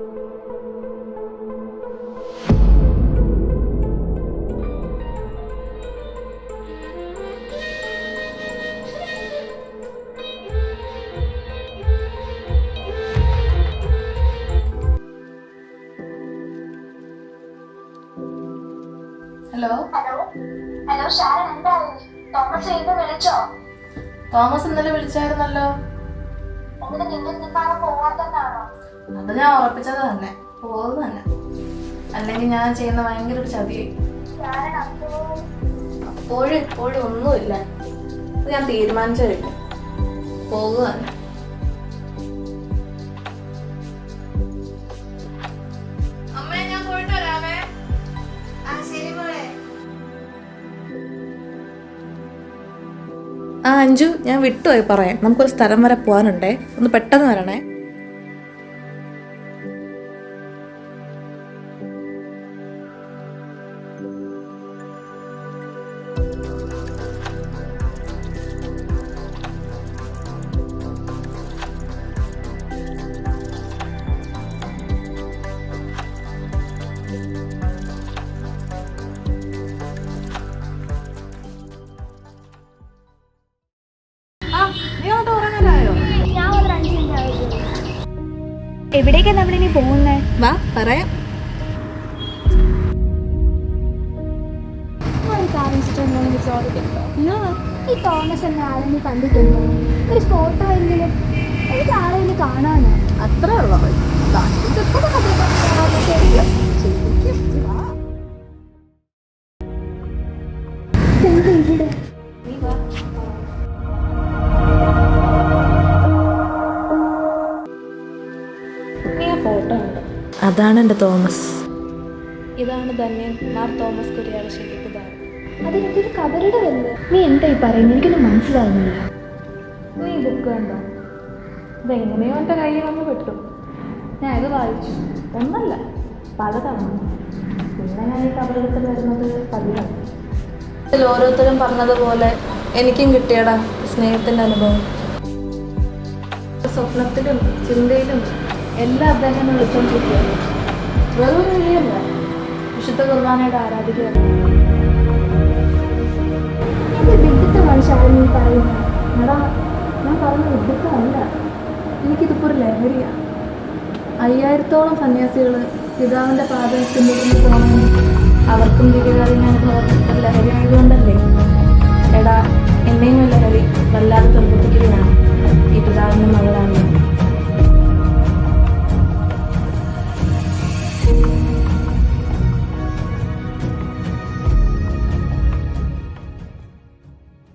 Hello? Hello? Hello Sharon എന്താ? Thomas വിളിച്ചോ? Thomas ഇന്നലെ വിളിച്ചായിരുന്നല്ലോ. അത് ഞാൻ ഉറപ്പിച്ചത് തന്നെ. പോകുന്നത് തന്നെ. അല്ലെങ്കിൽ ഞാൻ ചെയ്യുന്ന ഭയങ്കര ഒരു ചതിയായി. അപ്പോ അപ്പോഴും ഇപ്പോഴും ഒന്നുമില്ല. ഞാൻ തീരുമാനിച്ചു കഴിഞ്ഞു പോകുക തന്നെ. ആ അഞ്ജു ഞാൻ വിട്ടുപോയി പറയാം നമുക്കൊരു സ്ഥലം വരെ പോകാനുണ്ടേ. ഒന്ന് പെട്ടെന്ന് വരണേ. എവിടേക്കാ നമ്മളിനി പോകുന്നേ? വാ പറയാം. ഈ തോമസ് എന്ന ആളെ നീ കണ്ടിട്ടുണ്ടോ? ഒരു ഫോട്ടോ എങ്കിലും എനിക്ക് ആളെ കാണാനോ? അത്രേ ഉള്ളൂ എന്താ അതാണ് എന്റെ തോമസ്. ഇതാണ് തന്നെ മാർ തോമസ് കുര്യാളശ്ശേരി പിതാവ് അതെനിക്കൊരു കബറുടെ വന്ന്. നീ എന്താ ഈ പറയുന്നത്? എനിക്കൊന്നും മനസ്സിലാകുന്നില്ല നീ ബുക്ക് കണ്ടോ? ഇതെങ്ങനെയോ എന്റെ കയ്യിൽ വന്ന് പെട്ടു. ഞാൻ ഇത് വായിച്ചു. ഒന്നല്ല പലതവണ. പിന്നെ ഞാൻ ഈ കബറെടുത്ത് വരുന്നത് പതിവാണ് ഇതിൽ ഓരോരുത്തരും പറഞ്ഞതുപോലെ എനിക്കും കിട്ടിയടാ സ്നേഹത്തിന്റെ അനുഭവം. സ്വപ്നത്തിലും ചിന്തയിലും എല്ലാം അദ്ദേഹം വിളിച്ചോണ്ടിരിക്കുകയാണ്. വെറും വിശുദ്ധ കുർബാനയുടെ ആരാധിക്കുകയാണ് വിഡിത്തമാണ് ഷാരൻ നീ പറയുന്നത് എടാ ഞാൻ പറഞ്ഞ വിദ്യത്തല്ല എനിക്കിതിപ്പോൾ ഒരു ലഹരിയാണ് അയ്യായിരത്തോളം സന്യാസികൾ പിതാവിന്റെ പാദം പിന്തുടർന്ന് പോകണം അവർക്കും ദിവ്യകാരുണ്യാനുഭവം ഞാൻ ലഹരി